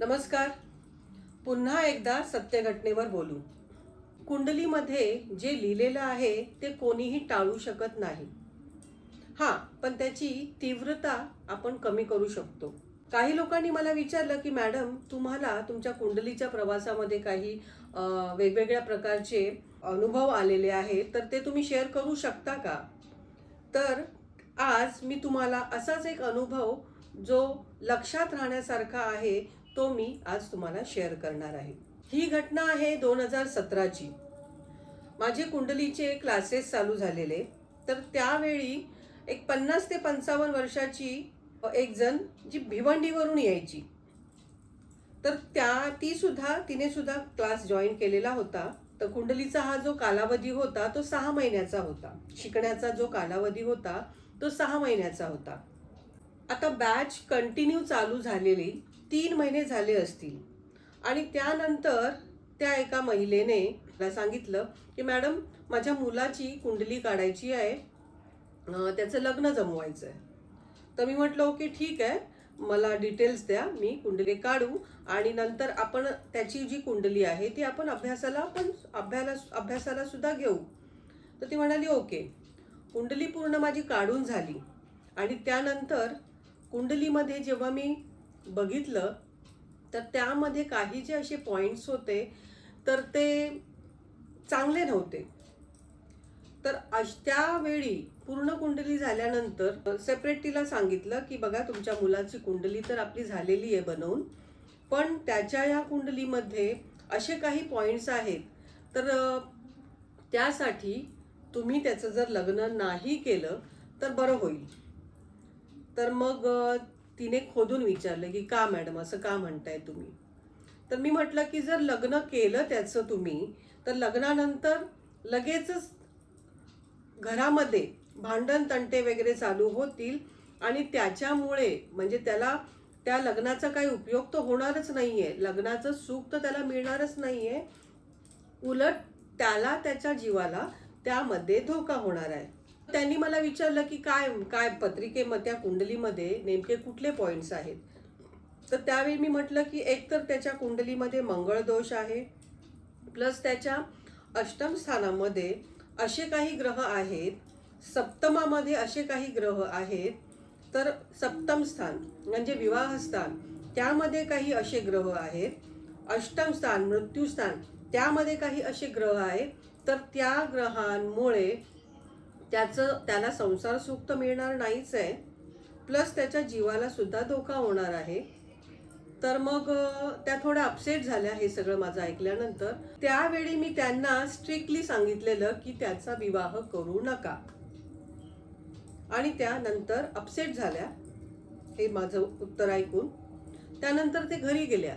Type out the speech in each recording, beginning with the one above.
नमस्कार. पुन्हा एकदा सत्यघटनेवर बोलू. कुंडलीमध्ये जे लिहिलेलं आहे ते कोणीही टाळू शकत नाही. हां पण त्याची तीव्रता आपण कमी करू शकतो. काही लोकांनी मला विचारलं की मॅडम तुम्हाला तुमच्या कुंडलीच्या प्रवासामध्ये काही वेगवेगळ्या प्रकारचे अनुभव आलेले आहेत तर ते तुम्ही शेअर करू शकता का? तर आज मी तुम्हाला असाच एक अनुभव जो लक्षात राहण्यासारखा आहे तो मी आज तुम्हाला शेअर करणार आहे. ही घटना आहे दोन हजार सतराची. माझे कुंडलीचे क्लासेस चालू झालेले. तर त्यावेळी एक पन्नास ते पंचावन्न वर्षाची एक जण जी भिवंडीवरून यायची. तर त्या ती सुद्धा तिने सुद्धा क्लास जॉईन केलेला होता. तर कुंडलीचा हा जो कालावधी होता तो सहा महिन्याचा होता. शिकण्याचा जो कालावधी होता तो सहा महिन्याचा होता. आता बॅच कंटिन्यू चालू झालेली. तीन महिने झाले असतील. आणि त्यानंतर त्या एका महिलेने मला सांगितलं की मॅडम माझ्या मुलाची कुंडली काढायची आहे. त्याचं लग्न जमवायचं आहे तर मी म्हटलं ओके ठीक आहे. मला डिटेल्स द्या. मी कुंडली काढू आणि नंतर आपण त्याची जी कुंडली आहे ती आपण अभ्यासाला पण अभ्याला अभ्यासाला सुद्धा घेऊ. तर ती म्हणाली ओके. कुंडली पूर्ण माझी काढून झाली आणि त्यानंतर कुंडलीमध्ये जेव्हा मी बघितलं तर त्यामध्ये काही जे असे पॉईंट्स होते तर ते चांगले नव्हते. तर अश त्यावेळी पूर्ण कुंडली झाल्यानंतर सेपरेट तिला सांगितलं की बघा तुमच्या मुलाची कुंडली तर आपली झालेली आहे बनवून पण त्याच्या या कुंडलीमध्ये असे काही पॉईंट्स आहेत. तर त्यासाठी तुम्ही त्याचं जर लग्न नाही केलं तर बरं होईल. तर मग तिने खोदून विचारलं की का मॅडम असं का म्हणताय तुम्ही? तर मी म्हटलं की जर लग्न केलं त्याचं तुम्ही तर लग्नानंतर लगेचच घरामध्ये भांडण तंटे वगैरे चालू होतील आणि त्याच्यामुळे म्हणजे त्याला त्या लग्नाचा काही उपयोग तर होणारच नाही आहे लग्नाचं सुख तर त्याला मिळणारच नाही आहे उलट त्याला त्याच्या जीवाला त्यामध्ये धोका होणार आहे. त्यांनी मला विचारलं की काय काय पत्रिकेमध्ये त्या कुंडलीमध्ये नेमके कुठले पॉईंट्स आहेत? तर त्यावेळी मी म्हटलं की एक तर त्याच्या कुंडलीमध्ये मंगळ दोष आहे प्लस त्याच्या अष्टम स्थानामध्ये असे काही ग्रह आहेत सप्तमामध्ये असे काही ग्रह आहेत तर सप्तम स्थान म्हणजे विवाह स्थान त्यामध्ये काही असे ग्रह आहेत अष्टम स्थान मृत्यू स्थान त्यामध्ये काही असे ग्रह आहेत तर त्या ग्रहांमुळे त्याचं त्याला संसार सुख तर मिळणार नाहीच आहे. प्लस त्याच्या जीवाला सुद्धा धोका होणार आहे. तर मग त्या थोड्या अपसेट झाल्या हे सगळं माझं ऐकल्यानंतर. त्यावेळी मी त्यांना स्ट्रिक्टली सांगितलेलं की त्याचा विवाह करू नका. आणि त्यानंतर अपसेट झाल्या. हे माझं उत्तर ऐकून. त्यानंतर ते घरी गेल्या.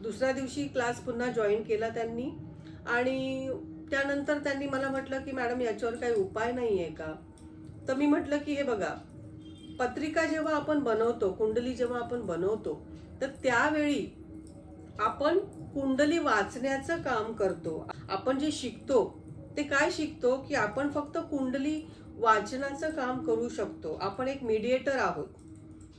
दुसऱ्या दिवशी क्लास पुन्हा जॉईन केला त्यांनी. आणि त्यानंतर त्यांनी मला म्हटलं की मॅडम याच्यावर काही उपाय नाही आहे का? तर मी म्हटलं की हे बघा पत्रिका जेव्हा आपण बनवतो कुंडली जेव्हा आपण बनवतो तर त्यावेळी आपण कुंडली वाचण्याचं काम करतो. आपण जे शिकतो ते काय शिकतो? की आपण फक्त कुंडली वाचनाचं काम करू शकतो. आपण एक मीडिएटर आहोत.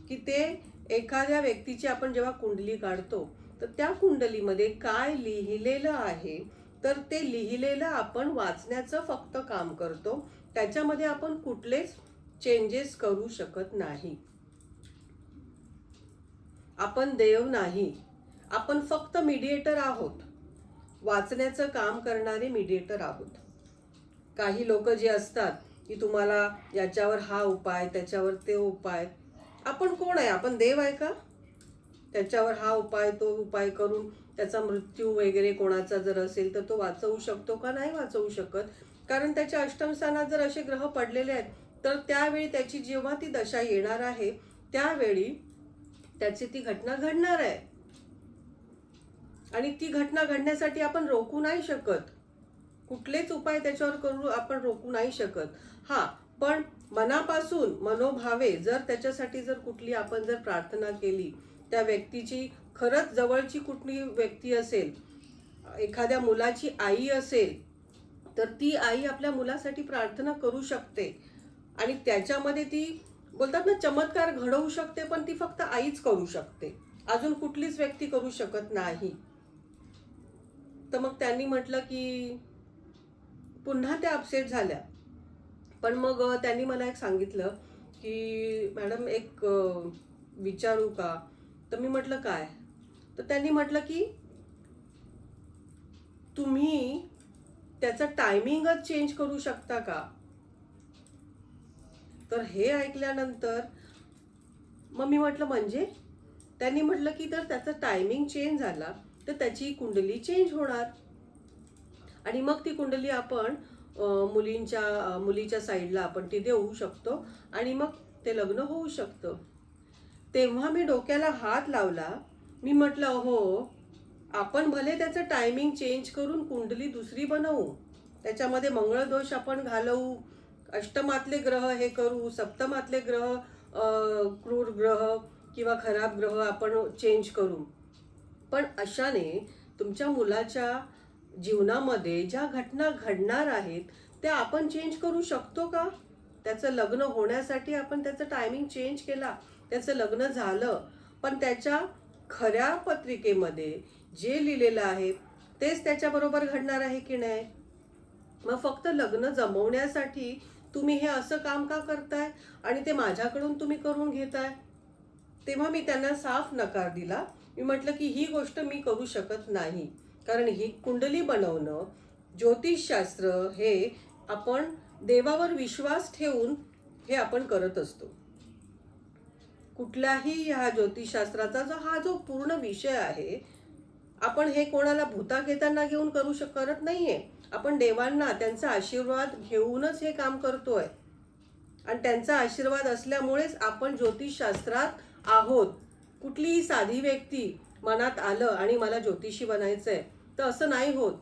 की ते एखाद्या व्यक्तीची आपण जेव्हा कुंडली काढतो तर त्या कुंडलीमध्ये काय लिहिलेलं आहे तर ते लिहिलेलं आपण वाचण्याचं फक्त काम करतो. त्याच्यामध्ये आपण कुठलेच चेंजेस करू शकत नाही. आपण देव नाही. आपण फक्त मीडिएटर आहोत. वाचण्याचं काम करणारे मीडिएटर आहोत. काही लोक जे असतात की तुम्हाला याच्यावर हा उपाय त्याच्यावर ते उपाय. आपण कोण आहे? आपण देव आहे का? त्याच्यावर हा उपाय तो उपाय करून त्याचा मृत्यू वगैरे कोणाचा जर असेल तर तो वाचवू शकतो का? नाही वाचवू शकत. कारण त्याच्या अष्टमस्थानात जर असे ग्रह पडलेले आहेत तर त्यावेळी त्याची जेव्हा ती दशा येणार आहे त्यावेळी त्याची ती घटना घडणार आहे. आणि ती घटना घडण्यासाठी आपण रोखू नाही शकत. कुठलेच उपाय त्याच्यावर करू आपण रोखू नाही शकत. हा पण मनापासून मनोभावे जर त्याच्यासाठी जर कुठली आपण जर प्रार्थना केली त्या व्यक्तीची खरंच जवळची कुठली व्यक्ती असेल एखाद्या मुलाची आई असेल तर ती आई आपल्या मुलासाठी प्रार्थना करू शकते. आणि त्याच्यामध्ये ती बोलतात ना चमत्कार घडवू शकते पण ती फक्त आईच करू शकते. अजून कुठलीच व्यक्ती करू शकत नाही. तर मग त्यांनी म्हटलं की पुन्हा त्या अपसेट झाल्या. पण मग त्यांनी मला एक सांगितलं की मॅडम एक विचारू का? तर मी म्हटलं काय? तर त्यांनी म्हटलं की तुम्ही त्याचं टायमिंगच चेंज करू शकता का? तर हे ऐकल्यानंतर मग मी म्हटलं म्हणजे? त्यांनी म्हटलं की तर त्याचा टायमिंग चेंज झाला तर त्याची कुंडली चेंज होणार. आणि मग ती कुंडली आपण मुलींच्या मुलीच्या साईडला आपण ती देऊ शकतो आणि मग ते लग्न होऊ शकतं. तेव्हा मी डोक्याला हात लावला. मी म्हटलं हो आपण भले त्याचं टायमिंग चेंज करून कुंडली दुसरी बनवू. त्याच्यामध्ये मंगळदोष आपण घालवू. अष्टमातले ग्रह हे करू. सप्तमातले ग्रह क्रूर ग्रह किंवा खराब ग्रह आपण चेंज करू. पण अशाने तुमच्या मुलाच्या जीवनामध्ये ज्या घटना घडणार आहेत त्या आपण चेंज करू शकतो का? त्याचं लग्न होण्यासाठी आपण त्याचं टायमिंग चेंज केला. त्याचं लग्न झालं. पण त्याच्या खऱ्या पत्रिकेमध्ये जे लिहिलेलं आहे तेच त्याच्याबरोबर घडणार आहे की नाही? मग फक्त लग्न जमवण्यासाठी तुम्ही हे असं काम का करताय? आणि ते माझ्याकडून तुम्ही करून घेताय? तेव्हा मी त्यांना साफ नकार दिला. मी म्हटलं की ही गोष्ट मी करू शकत नाही. कारण ही कुंडली बनवणं ज्योतिषशास्त्र हे आपण देवावर विश्वास ठेवून हे आपण करत असतो. कुठल्याही ह्या ज्योतिषशास्त्राचा जो हा जो पूर्ण विषय आहे आपण हे कोणाला भूता घेताना घेऊन करू शक करत नाही आहे आपण देवांना त्यांचा आशीर्वाद घेऊनच हे काम करतोय. आणि त्यांचा आशीर्वाद असल्यामुळेच आपण ज्योतिषशास्त्रात आहोत. कुठलीही साधी व्यक्ती मनात आलं आणि मला ज्योतिषी बनायचं आहे तर असं नाही होत.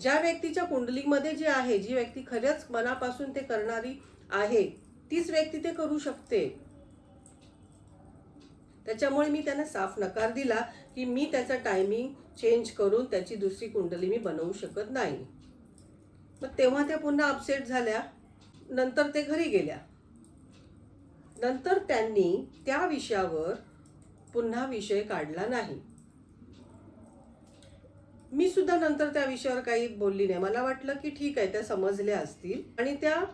ज्या व्यक्तीच्या कुंडलीमध्ये जे आहे जी व्यक्ती खरंच मनापासून ते करणारी आहे तीच व्यक्ती ते करू शकते. त्याच्यामुळे मी त्यांना साफ नकार दिला की मी त्याचा टायमिंग चेंज करून त्याची दुसरी कुंडली मी बनवू शकत नाही. मग तेव्हा त्या पुन्हा अपसेट झाल्या. नंतर ते घरी गेल्या. नंतर त्यांनी त्या विषयावर पुन्हा विषय काढला नाही. मी सुद्धा नंतर त्या विषयावर काही बोलली नाही. मला वाटलं की ठीक आहे त्या समजल्या असतील आणि त्या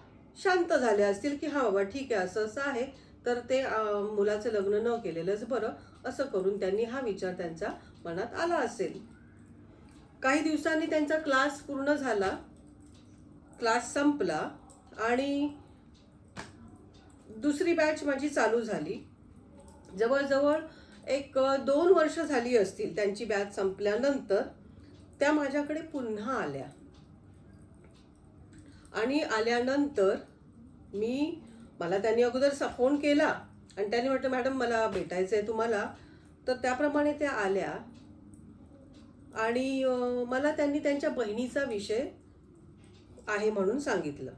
शांत झाल्या असतील की हा बाबा ठीक आहे असं असं आहे. तर ते मुलाचं लग्न न केलेलंच बरं असं करून त्यांनी हा विचार त्यांचा मनात आला असेल. काही दिवसांनी त्यांचा क्लास पूर्ण झाला क्लास संपला आणि दुसरी बॅच माझी चालू झाली. जवळजवळ एक दोन वर्ष झाली असतील त्यांची बॅच संपल्यानंतर त्या माझ्याकडे पुन्हा आल्या. आणि आल्यानंतर मी मला त्यांनी अगोदर फोन केला आणि त्यांनी म्हटलं मॅडम मला भेटायचं आहे तुम्हाला. तर त्याप्रमाणे त्या आल्या. आणि मला त्यांनी त्यांच्या बहिणीचा विषय आहे म्हणून सांगितलं.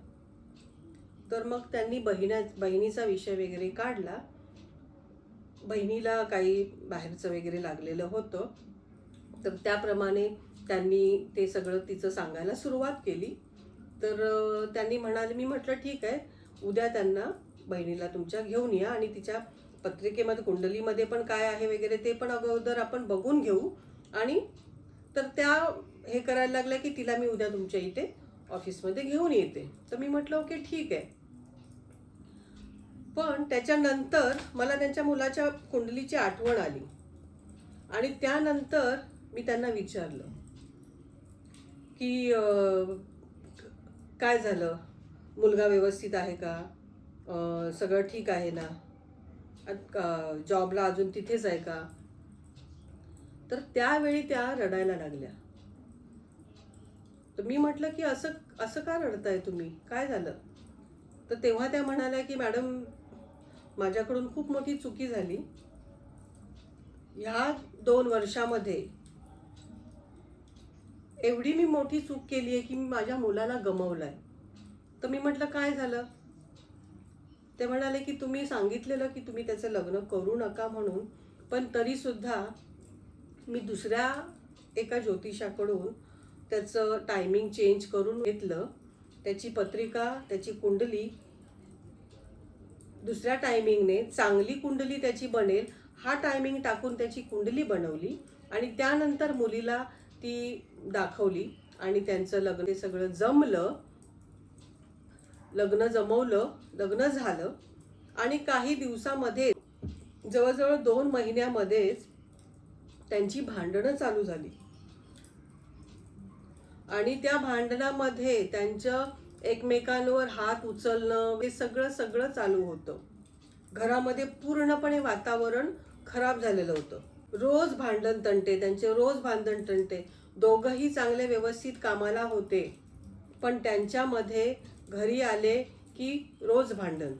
तर मग त्यांनी बहिणा बहिणीचा विषय वगैरे काढला. बहिणीला काही बाहेरचं वगैरे लागलेलं होतं. तर त्याप्रमाणे त्यांनी ते सगळं तिचं सांगायला सुरुवात केली. तर त्यांनी म्हणाले मी म्हटलं ठीक आहे. उद्या त्यांना बहिणीला तुमच्या घेऊन या आणि तिच्या पत्रिकेमध्ये कुंडलीमध्ये पण काय आहे वगैरे ते पण अगोदर आपण बघून घेऊ. आणि तर त्या हे करायला लागल्या की तिला मी उद्या तुमच्या इथे ऑफिसमध्ये घेऊन येते. तर मी म्हटलं ओके ठीक आहे. पण त्याच्यानंतर मला त्यांच्या मुलाच्या कुंडलीची आठवण आली. आणि त्यानंतर मी त्यांना विचारलं की काय झालं? मुलगा व्यवस्थित आहे का? सगळं ठीक आहे ना? का- जॉबला अजून तिथेच आहे का? तर त्यावेळी त्या रडायला लागल्या. तर मी म्हटलं की असं असं का रडताय तुम्ही? काय झालं? तर तेव्हा त्या म्हणाल्या की मॅडम माझ्याकडून खूप मोठी चुकी झाली. ह्या दोन वर्षामध्ये एवढी मी मोठी चूक केली आहे की मी माझ्या मुलाला गमवलं आहे तर मी म्हटलं काय झालं? ते म्हणाले की तुम्ही सांगितलेलं की तुम्ही त्याचं लग्न करू नका म्हणून पण तरीसुद्धा मी दुसऱ्या एका ज्योतिषाकडून त्याचं टायमिंग चेंज करून घेतलं. त्याची पत्रिका त्याची कुंडली दुसऱ्या टायमिंगने चांगली कुंडली त्याची बनेल. हा टायमिंग टाकून त्याची कुंडली बनवली आणि त्यानंतर मुलीला ती दाखवली आणि त्यांचं लग्न सगळं जमलं. लग्न जमवलं लग्न झालं आणि काही दिवसामध्ये जवळजवळ दोन महिन्यामध्येच त्यांची भांडणं चालू झाली. आणि त्या भांडणामध्ये त्यांचं एकमेकांवर हात उचलणं हे सगळं सगळं चालू होतं. घरामध्ये पूर्णपणे वातावरण खराब झालेलं होतं. रोज भांडण तंटे त्यांचे रोज भांडण तंटे. दोघंही चांगले व्यवस्थित कामाला होते. पण त्यांच्यामध्ये घरी आले की रोज भांडण.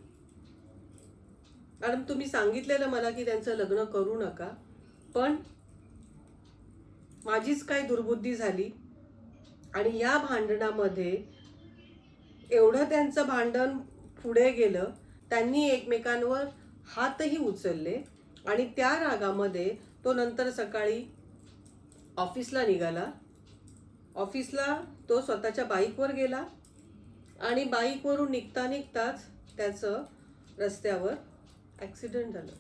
कारण तुम्ही सांगितलेलं मला की त्यांचं लग्न करू नका पण माझीच काय दुर्बुद्धी झाली आणि या भांडणामध्ये एवढं त्यांचं भांडण पुढे गेलं त्यांनी एकमेकांवर हातही उचलले आणि त्या रागामध्ये तो नंतर सकाळी ऑफिसला निघाला. ऑफिसला तो स्वतःच्या बाईकवर गेला. आणि बाईकवरून निघता निघताच त्याचं रस्त्यावर ॲक्सिडेंट झालं.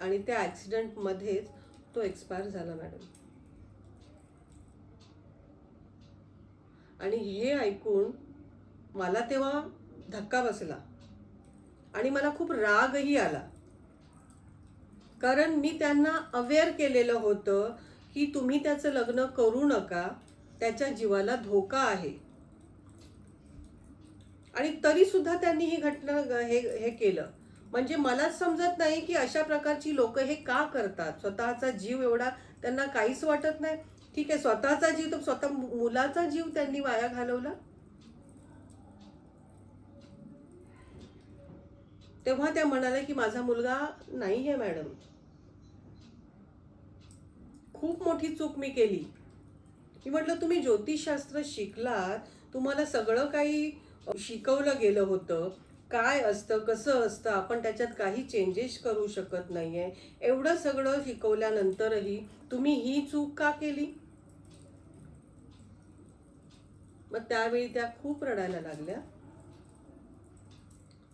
आणि त्या ॲक्सिडेंटमध्येच तो एक्सपायर झाला मॅडम आणि हे ऐकून मला तेव्हा धक्का बसला आणि मला खूप रागही आला. कारण मी त्यांना अवेअर केलेलं होतं की तुम्ही त्याचं लग्न करू नका त्याच्या जीवाला धोका आहे. आणि तरी सुद्धा त्यांनी ही घटना हे हे केलं. म्हणजे मलाच समजत नाही की अशा प्रकारची लोक हे का करतात. स्वतःचा जीव एवढा त्यांना काहीच वाटत नाही. ठीक आहे स्वतःचा जीव तर स्वतः मुलाचा जीव त्यांनी वाया घालवला. तेव्हा त्या म्हणाल्या की माझा मुलगा नाही आहे मॅडम. खूप मोठी चूक मी केली. मी म्हटलं तुम्ही ज्योतिषशास्त्र शिकलात. तुम्हाला सगळं काही शिकवलं गेलं होतं. काय असतं कसं असतं आपण त्याच्यात काही चेंजेस करू शकत नाहीये. एवढं सगळं शिकवल्यानंतरही तुम्ही ही चूक का केली? मग त्यावेळी त्या खूप रडायला लागल्या.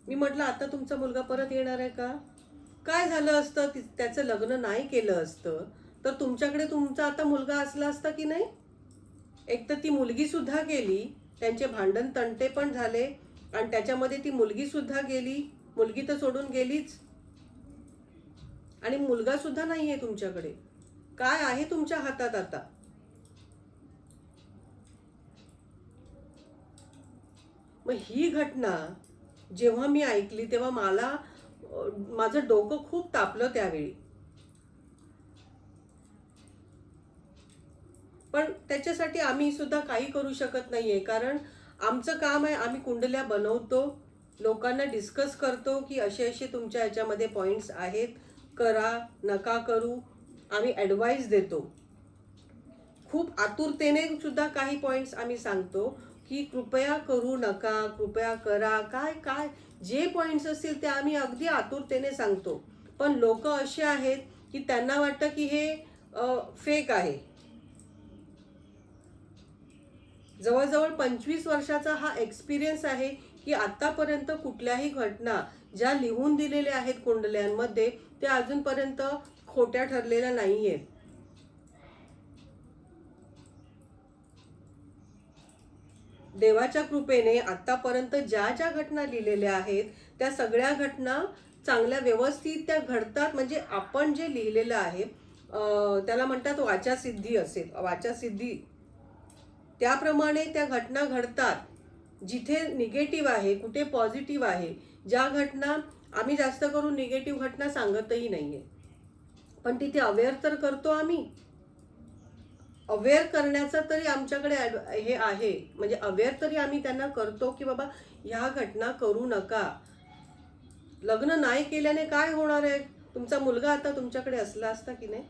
मी म्हटलं आता तुमचा मुलगा परत येणार आहे का? काय झालं असतं? त्याचं लग्न नाही केलं असतं. तर तुमच्याकडे तुमचा आता मुलगा असला असता की नाही? एक तर ती मुलगी सुद्धा गेली. त्यांचे भांडण तंटे पण झाले आणि त्याच्यामध्ये ती मुलगीसुद्धा गेली. मुलगी तर सोडून गेलीच. आणि मुलगासुद्धा नाही आहे तुमच्याकडे. काय आहे तुमच्या हातात आता? मग ही घटना जेव्हा मी ऐकली तेव्हा मला माझं डोकं खूप तापलं त्यावेळी. पण त्याच्यासाठी आम्ही सुद्धा काही करू शकत नाही आहे कारण आमचं काम आहे आम्ही कुंडल्या बनवतो लोकांना डिस्कस करतो की असे असे तुमच्या याच्यामध्ये पॉईंट्स आहेत करा नका करू आम्ही ॲडवाईस देतो. खूप आतुरतेने सुद्धा काही पॉईंट्स आम्ही सांगतो की कृपया करू नका कृपया करा काय काय जे पॉईंट्स असतील ते आम्ही अगदी आतुरतेने सांगतो. पण लोक असे आहेत की त्यांना वाटतं की हे फेक आहे. जवळजवळ पंचवीस वर्षाचा हा एक्सपिरियन्स आहे की आतापर्यंत कुठल्याही घटना ज्या लिहून दिलेल्या आहेत कुंडल्यांमध्ये त्या अजूनपर्यंत खोट्या ठरलेल्या नाही आहेत देवाच्या कृपेने आतापर्यंत ज्या ज्या घटना लिहिलेल्या आहेत त्या सगळ्या घटना चांगल्या व्यवस्थित त्या घडतात. म्हणजे आपण जे लिहिलेलं आहे त्याला म्हणतात वाचासिद्धी असेल. वाचासिद्धी त्याप्रमाणे त्या घटना घडतात. जिथे निगेटिव्ह आहे कुठे पॉझिटिव्ह आहे ज्या घटना आम्ही जास्त करून निगेटिव्ह घटना सांगतही नाही आहे पण तिथे अवेअर तर करतो आम्ही. अवेअर करण्याचं तरी आमच्याकडे ॲड- हे आहे. म्हणजे अवेअर तरी आम्ही त्यांना करतो की बाबा ह्या घटना करू नका. लग्न नाही केल्याने काय होणार आहे? तुमचा मुलगा आता तुमच्याकडे असला असता की नाही?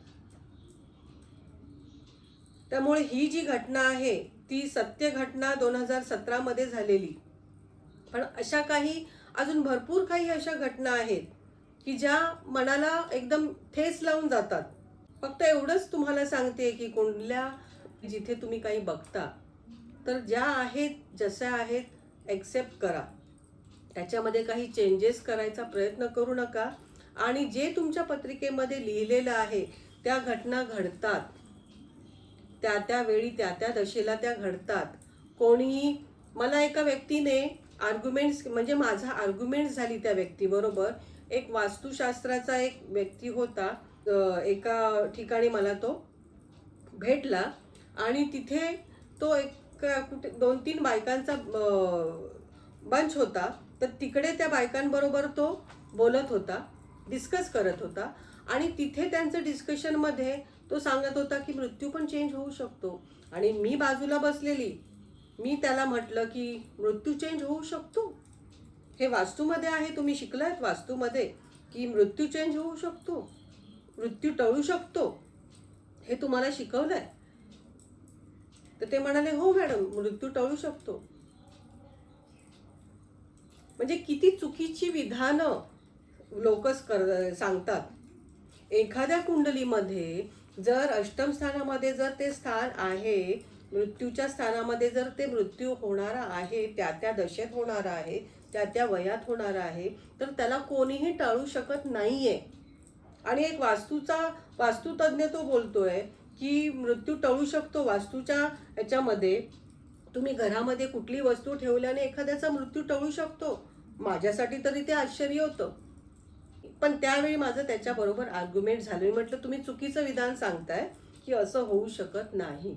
त्यामुळे ही जी घटना आहे ती सत्य घटना दोन हजार सतरामध्ये झालेली. पण अशा काही अजून भरपूर काही अशा घटना आहेत की ज्या मनाला एकदम ठेस लावून जातात. फक्त एवढंच तुम्हाला सांगते की कुठल्या जिथे तुम्ही काही बघता तर ज्या आहेत जशा आहेत ॲक्सेप्ट करा. त्याच्यामध्ये काही चेंजेस करायचा प्रयत्न करू नका. आणि जे तुमच्या पत्रिकेमध्ये लिहिलेलं आहे त्या घटना घडतात. त्या त्या वेळी त्या त्या दशेला त्या घडतात. कोणीही मला एका व्यक्तीने आर्ग्युमेंट्स म्हणजे माझा आर्ग्युमेंट झाली त्या व्यक्तीबरोबर एक वास्तुशास्त्राचा एक व्यक्ती होता एका ठिकाणी मला तो भेटला आणि तिथे तो एक कुठे दोन तीन बायकांचा बंच होता. तर तिकडे त्या बायकांबरोबर तो बोलत होता डिस्कस करत होता. आणि तिथे त्यांचं डिस्कशनमध्ये तो सांगत होता की मृत्यू पण चेंज होऊ शकतो. आणि मी बाजूला बसलेली मी त्याला म्हटलं की मृत्यू चेंज होऊ शकतो. हे वास्तूमध्ये आहे तुम्ही शिकलात वास्तूमध्ये की मृत्यू चेंज होऊ शकतो. मृत्यू टळू शकतो. हे तुम्हाला शिकवलंय. तर ते म्हणाले हो मॅडम मृत्यू टळू शकतो. म्हणजे किती चुकीची विधानं लोकच कर सांगतात. एखाद्या कुंडलीमध्ये जर अष्टम स्थानामध्ये जर ते स्थान आहे मृत्यूच्या स्थानामध्ये जर ते मृत्यू होणारा आहे त्या त्या दशेत होणारा आहे त्या त्या वयात होणार आहे तर त्याला कोणीही टाळू शकत नाही आहे आणि एक वास्तूचा वास्तुतज्ञ तो बोलतोय की मृत्यू टळू शकतो वास्तूच्या ह्याच्यामध्ये. तुम्ही घरामध्ये कुठली वस्तू ठेवल्याने एखाद्याचा मृत्यू टळू शकतो. माझ्यासाठी तरी ते आश्चर्य होतं. पण त्यावेळी माझं त्याच्याबरोबर आर्ग्युमेंट झालं. मी म्हटलं तुम्ही चुकीचं विधान सांगताय की असं होऊ शकत नाही.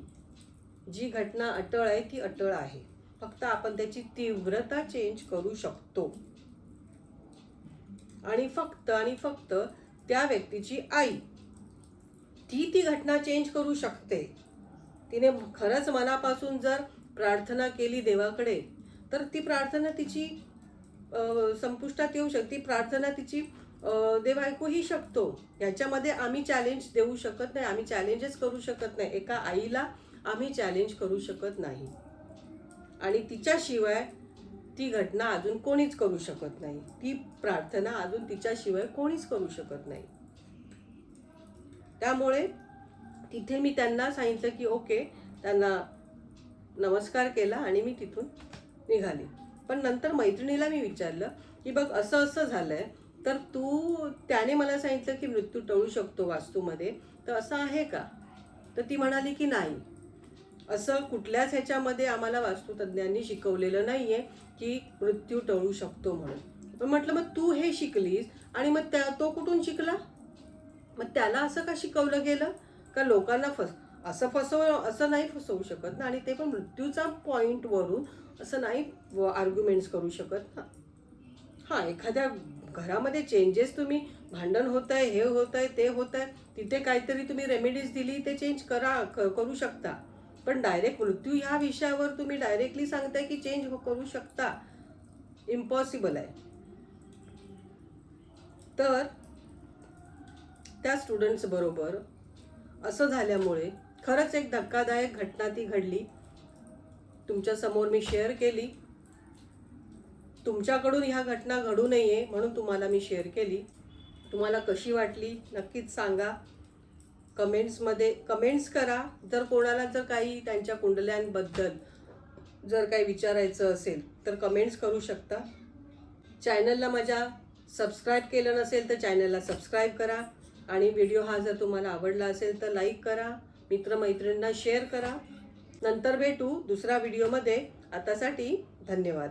जी घटना अटळ आहे ती अटळ आहे. फक्त आपण त्याची तीव्रता चेंज करू शकतो. आणि फक्त आणि फक्त त्या व्यक्तीची आई ती ती घटना चेंज करू शकते. तिने खरंच मनापासून जर प्रार्थना केली देवाकडे तर ती प्रार्थना तिची संपुष्टात येऊ शकते. ती प्रार्थना तिची देव ऐकूही शकतो. याच्यामध्ये आम्ही चॅलेंज देऊ शकत नाही आम्ही चॅलेंजेस करू शकत नाही. एका आईला आम्ही चॅलेंज करू शकत नाही. आणि तिच्याशिवाय ती घटना अजून कोणीच करू शकत नाही. ती प्रार्थना अजून तिच्याशिवाय कोणीच करू शकत नाही. त्यामुळे तिथे मी त्यांना सांगितलं की ओके. त्यांना नमस्कार केला आणि मी तिथून निघाली. पण नंतर मैत्रिणीला मी विचारलं की बघ असं असं झालं आहे तर तू त्याने मला सांगितलं की मृत्यू टळू शकतो वास्तूमध्ये तर असं आहे का? तर ती म्हणाली की नाही. असं कुठल्याच ह्याच्यामध्ये आम्हाला वास्तुतज्ञांनी शिकवलेलं नाही आहे की मृत्यू टळू शकतो म्हणून. पण म्हटलं मग तू हे शिकलीस आणि मग त्या तो कुठून शिकला? मग त्याला असं का शिकवलं गेलं? का लोकांना फस असं फसव असं नाही फसवू शकत ना? आणि ते पण मृत्यूचा पॉईंटवरून असं नाही आर्ग्युमेंट्स करू शकत ना? हां एखाद्या घरामध्ये चेंजेस तुम्ही भांडण होत आहे हे होत आहे ते होत आहे तिथे काहीतरी तुम्ही रेमेडीज दिली ते चेंज करा क- करू शकता. पण डायरेक्ट मृत्यू ह्या विषयावर तुम्ही डायरेक्टली सांगताय की चेंज हो-, करू शकता. इम्पॉसिबल आहे. तर त्या स्टुडंट्स बरोबर असं झाल्यामुळे खरंच एक धक्कादायक घटना ती घडली. तुमच्यासमोर मी शेअर केली. तुमच्याकडून ह्या घटना घडू नये म्हणून तुम्हाला मी शेअर केली. तुम्हाला कशी वाटली नक्कीच सांगा. कमेंट्समध्ये कमेंट्स करा. जर कोणाला जर काही त्यांच्या कुंडल्यांबद्दल जर काही विचारायचं असेल तर कमेंट्स करू शकता. चॅनलला माझ्या सबस्क्राईब केलं नसेल तर चॅनलला सबस्क्राईब करा. आणि व्हिडिओ हा जर तुम्हाला आवडला असेल तर लाईक करा. मित्रमैत्रिणींना शेअर करा. नंतर भेटू दुसऱ्या व्हिडिओमध्ये आतासाठी धन्यवाद.